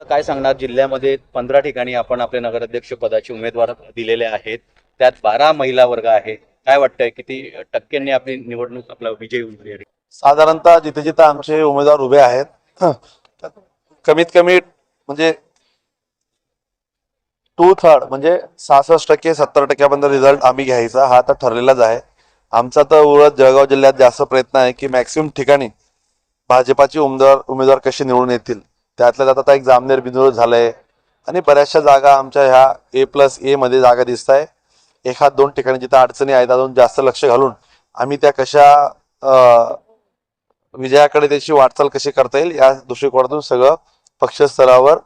काय सांगणार? जिल्ह्यामध्ये पंधरा ठिकाणी आपण आपले नगराध्यक्ष पदाचे उमेदवार दिलेले आहेत. त्यात बारा महिला वर्ग आहे. काय वाटतंय? किती टक्क्यांनी आपली निवडणूक आपला विजय साधारणतः जिथे जिथे आमचे उमेदवार उभे आहेत कमीत कमी म्हणजे टू थर्ड म्हणजे सहासष्ट टक्के सत्तर टक्क्यापर्यंत रिझल्ट आम्ही घ्यायचा. हा तर ठरलेलाच आहे. आमचा तर उरत जळगाव जिल्ह्यात जास्त प्रयत्न आहे की मॅक्सिमम ठिकाणी भाजपाचे उमेदवार उमेदवार कसे निवडून येतील? त्यातल्या आता एक जामनेर बिंदू झालंय. आणि बऱ्याचशा जागा आमच्या ह्या ए प्लस ए मध्ये जागा दिसत आहे एखाद दोन ठिकाणी जिथे अडचणी आहेत अजून जास्त लक्ष घालून आम्ही त्या कशा विजयाकडे त्याची वाटचाल कशी करता येईल या दृष्टिकोनातून सगळं पक्षस्तरावर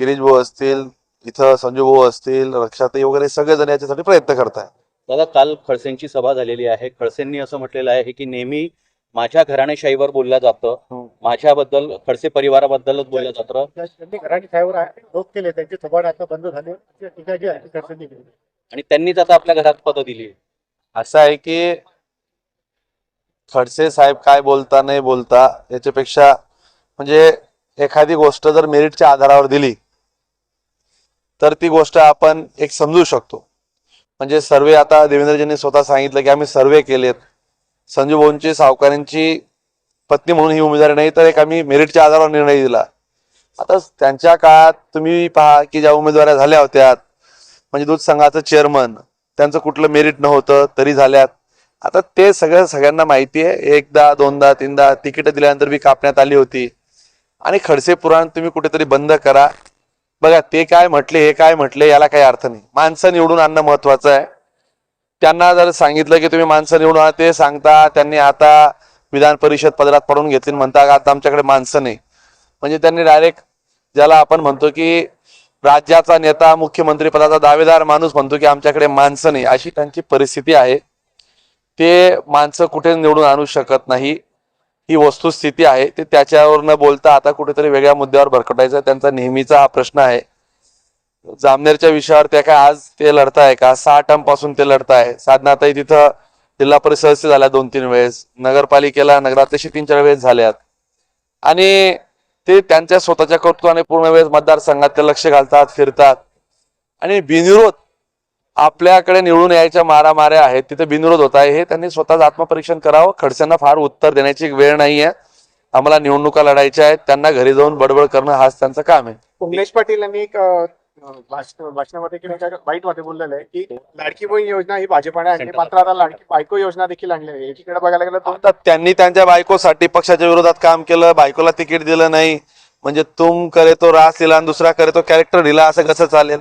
गिरीश भाऊ असतील इथं संजू भाऊ असतील रक्षाताई वगैरे सगळेजण याच्यासाठी प्रयत्न करताय दादा काल खडसेंची सभा झालेली आहे. खडसेंनी असं म्हटलेलं आहे की नेहमी माझ्या घराणेशाहीवर बोललं जातं. हम्म. माझ्याबद्दल खडसे परिवाराबद्दलच बोललं जातं. त्यांनी घराणी साहेबर रोध केले त्यांचे थोबाड आता बंद झाले. अशी टीका जी आहे ती खडसेंनी केली आणि त्यांनीच आता आपल्या घरात पदं दिली. असं आहे की खडसे साहेब काय बोलता नाही बोलता याच्यापेक्षा म्हणजे एखादी गोष्ट जर मेरिटच्या आधारावर दिली तर ती गोष्ट आपण एक समजू शकतो. म्हणजे सर्वे आता देवेंद्रजींनी स्वतः सांगितलं की आम्ही सर्वे केलेत. संजू भाऊंची सावकारांची पत्नी म्हणून ही उमेदवारी नाही तर एक आम्ही मेरिटच्या आधारावर निर्णय दिला. आता त्यांच्या काळात तुम्ही पहा की ज्या उमेदवाऱ्या झाल्या होत्या म्हणजे दूध संघाचं चेअरमन त्यांचं कुठलं मेरिट नव्हतं तरी झाल्यात. आता ते सगळं सगळ्यांना माहिती आहे. एकदा दोनदा तीनदा तिकीट दिल्यानंतर बी कापण्यात आली होती. आणि खडसे पुराण तुम्ही कुठेतरी बंद करा. बघा ते काय म्हटले हे काय म्हटले याला काही अर्थ नाही. माणसं निवडून आणणं महत्वाचं आहे. त्यांना जर सांगितलं की तुम्ही माणसं निवडून आणा ते सांगता त्यांनी आता विधान परिषद पदरात पडून घेतली म्हणता का आता आमच्याकडे माणसं नाही? म्हणजे त्यांनी डायरेक्ट ज्याला आपण म्हणतो की राज्याचा नेता मुख्यमंत्री पदाचा दावेदार माणूस म्हणतो की आमच्याकडे माणसं नाही अशी त्यांची परिस्थिती आहे. ते माणसं कुठे निवडून आणू शकत नाही ही वस्तुस्थिती आहे. ते त्याच्यावर न बोलता आता कुठेतरी वेगळ्या मुद्द्यावर भरकटायचं त्यांचा नेहमीचा हा प्रश्न आहे. जामनेरच्या विषयावर त्या काय आज ते लढताय का? सहा टर्मपासून ते लढताय. साधनाताई तिथं जिल्हा परिषद झाल्या दोन तीन वेळेस. नगरपालिकेला नगराध्यक्ष तीन चार वेळेस झाल्यात. आणि ते त्यांच्या स्वतःच्या कर्तृत्वाने पूर्ण वेळेस मतदारसंघात ते लक्ष घालतात फिरतात. आणि बिनविरोध आपल्याकडे निवडून यायच्या मारामाऱ्या आहेत. तिथे बिनविरोध होत आहे. हे त्यांनी स्वतःच आत्मपरीक्षण करावं. खडसेंना फार उत्तर देण्याची वेळ नाही आहे आम्हाला निवडणुका लढायच्या आहेत. त्यांना घरी जाऊन बडबड करणं हाच त्यांचं काम आहे. उमेश पाटील यांनी भाषणामध्ये किंवा एका बाईटमध्ये बोललेलं आहे की लाडकी बहीण योजना ही भाजपाने आणली. मात्र आता लाडकी बायको योजना देखील आणली आहे. एकीकडे बघायला गेलं तर आता त्यांनी त्यांच्या बायकोसाठी पक्षाच्या विरोधात काम केलं बायकोला तिकीट दिलं नाही. म्हणजे तुम करे तो रास दिला आणि दुसरा करे तो कॅरेक्टर दिला असं कसं चालेल?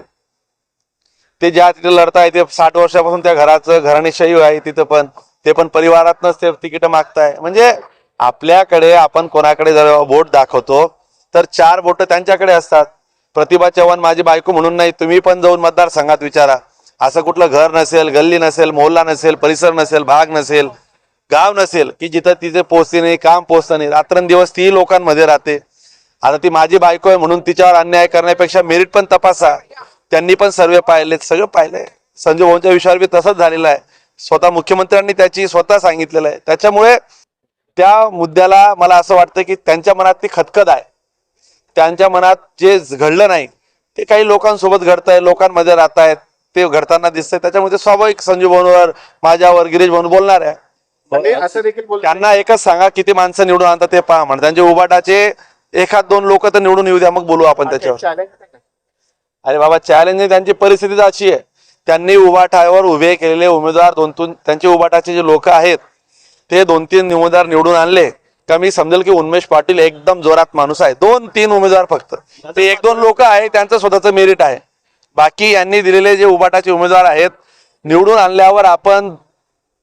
ते ज्या तिथे लढताय ते साठ वर्षापासून त्या घराचं घराणेशाही आहे तिथं पण. ते पण परिवारातनच ते तिकीट मागताय. म्हणजे आपल्याकडे आपण कोणाकडे जर बोट दाखवतो तर चार बोट त्यांच्याकडे असतात. प्रतिभा चव्हाण माझी बायको म्हणून नाही तुम्ही पण जाऊन मतदारसंघात विचारा. असं कुठलं घर नसेल गल्ली नसेल मोहल्ला नसेल परिसर नसेल भाग नसेल गाव नसेल की जिथं तिथे पोचते नाही काम पोचतं नाही रात्रंदिवस ती लोकांमध्ये राहते. आता ती माझी बायको आहे म्हणून तिच्यावर अन्याय करण्यापेक्षा मेरिट पण तपासा. त्यांनी पण सर्वे पाहिले सगळं पाहिलंय संजय भाऊंच्या विषयावर बी तसंच झालेलं आहे. स्वतः मुख्यमंत्र्यांनी त्याची स्वतः सांगितलेलं आहे. त्याच्यामुळे त्या मुद्द्याला मला असं वाटतं की त्यांच्या मनात ती खतखत आहे. त्यांच्या मनात जे घडलं नाही ते काही लोकांसोबत घडतंय लोकांमध्ये राहत आहेत ते घडताना दिसतंय. त्याच्यामुळे ते स्वाभाविक संजू भाऊंवर माझ्यावर गिरीश भाऊन बोलणार आहे. त्यांनी असं देखील त्यांना एकच सांगा किती माणसं निवडून आणतात ते पहा म्हणजे त्यांचे उबाटाचे एखाद दोन लोक तर निवडून येऊ द्या मग बोलू आपण त्याच्यावर. अरे बाबा चॅलेंज त्यांची परिस्थितीच अशी आहे. त्यांनी उबाटावर उभे केलेले उमेदवार दोन तीन त्यांचे उबाटाचे जे लोक आहेत ते दोन तीन उमेदवार निवडून आणले. का मी समजेल की उन्मेश पाटील एकदम जोरात माणूस आहे. दोन तीन उमेदवार फक्त. ते एक दोन लोक आहे त्यांचं स्वतःचं मेरिट आहे. बाकी यांनी दिलेले जे उबाटाचे उमेदवार आहेत निवडून आणल्यावर आपण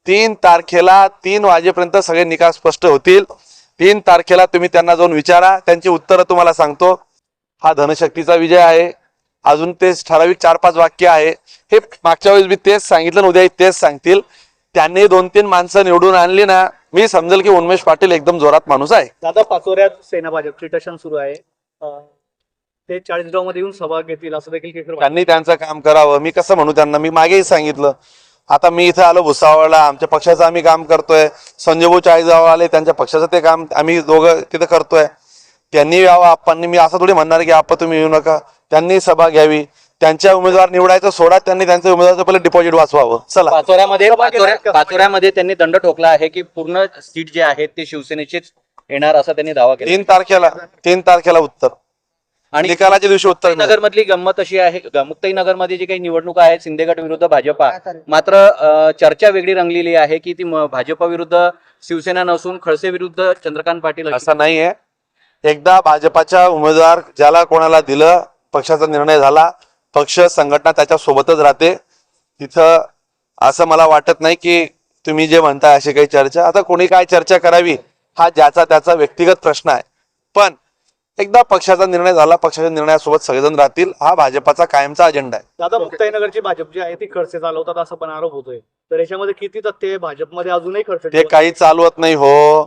तीन तारखेला तीन वाजेपर्यंत सगळे निकाल स्पष्ट होतील. तीन तारखेला तुम्ही त्यांना जाऊन विचारा. त्यांची उत्तरं तुम्हाला सांगतो. हा धनशक्तीचा विजय आहे. अजून ते ठराविक चार पाच वाक्य आहे. हे मागच्या वेळेस मी तेच सांगितलं उद्या तेच सांगतील. त्यांनी दोन तीन माणसं निवडून आणली ना मी समजेल की उन्मेष पाटील एकदम जोरात माणूस आहे. दादा पाचोऱ्यात सेना भाजपची टशन सुरू आहे. अं, ते चाळीसगावमध्ये येऊन सभा घेतील असं देखील त्यांनी त्यांचं काम करावं. मी कसं म्हणू त्यांना? मी मागेही सांगितलं. आता मी इथं आलो भुसावळला. आमच्या पक्षाचं आम्ही काम करतोय. संजय भाऊ चाळीसगाव आले. त्यांच्या पक्षाचं ते काम आम्ही दोघं तिथं करतोय. त्यांनी यावं आप्पांनी मी असं थोडी म्हणणार की आप्पा तुम्ही येऊ नका. त्यांनी सभा घ्यावी. त्यांच्या उमेदवार निवडायचं सोडा त्यांनी त्यांच्या उमेदवाराचं पहिले डिपॉझिट वाचवावं. चला. पाचोऱ्यामध्ये पाचोऱ्या-? पाचोऱ्यामध्ये त्यांनी दंड ठोकला आहे की पूर्ण सीट जे आहेत ते शिवसेनेचेच येणार असा त्यांनी दावा केला. तीन तारखेला तीन तारखेला उत्तर. आणि निकालाच्या दिवशी उत्तर मिळेल. नगर मधली गंमत अशी आहे मुक्ताई नगरमध्ये जी काही निवडणुका आहेत शिंदेगड विरुद्ध भाजपा. मात्र अ, चर्चा वेगळी रंगलेली आहे की ती म- भाजपा विरुद्ध शिवसेना नसून खडसे विरुद्ध चंद्रकांत पाटील अशी- असं नाहीये. एकदा भाजपाच्या उमेदवार ज्याला कोणाला दिलं पक्षाचा निर्णय झाला पक्ष संघटना त्याच्या सोबतच राहते. तिथं असं मला वाटत नाही की तुम्ही जे म्हणताय अशी काही चर्चा आता कोणी काय चर्चा करावी हा ज्याचा त्याचा व्यक्तिगत प्रश्न आहे. पण एकदा पक्षाचा निर्णय झाला पक्षाच्या निर्णयासोबत सगळेजण राहतील हा भाजपाचा कायमचा अजेंडा आहे. दादा मुक्ताईनगरची भाजप जी आहे ती खडसे चालवतात असं पण आरोप होतोय. तर याच्यामध्ये किती तथ्य? भाजपमध्ये अजूनही खडसे ते काही चालवत नाही हो.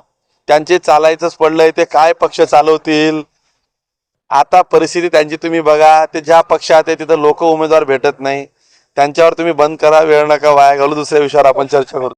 त्यांचे चालायचंच पडलंय ते काय पक्ष चालवतील? आता परिस्थिती त्यांची तुम्ही बघा ते ज्या पक्षात आहे तिथं लोक उमेदवार भेटत नाही. त्यांच्यावर तुम्ही बंद करा वेळ नका वाया घालू दुसऱ्या विषयावर आपण चर्चा करू.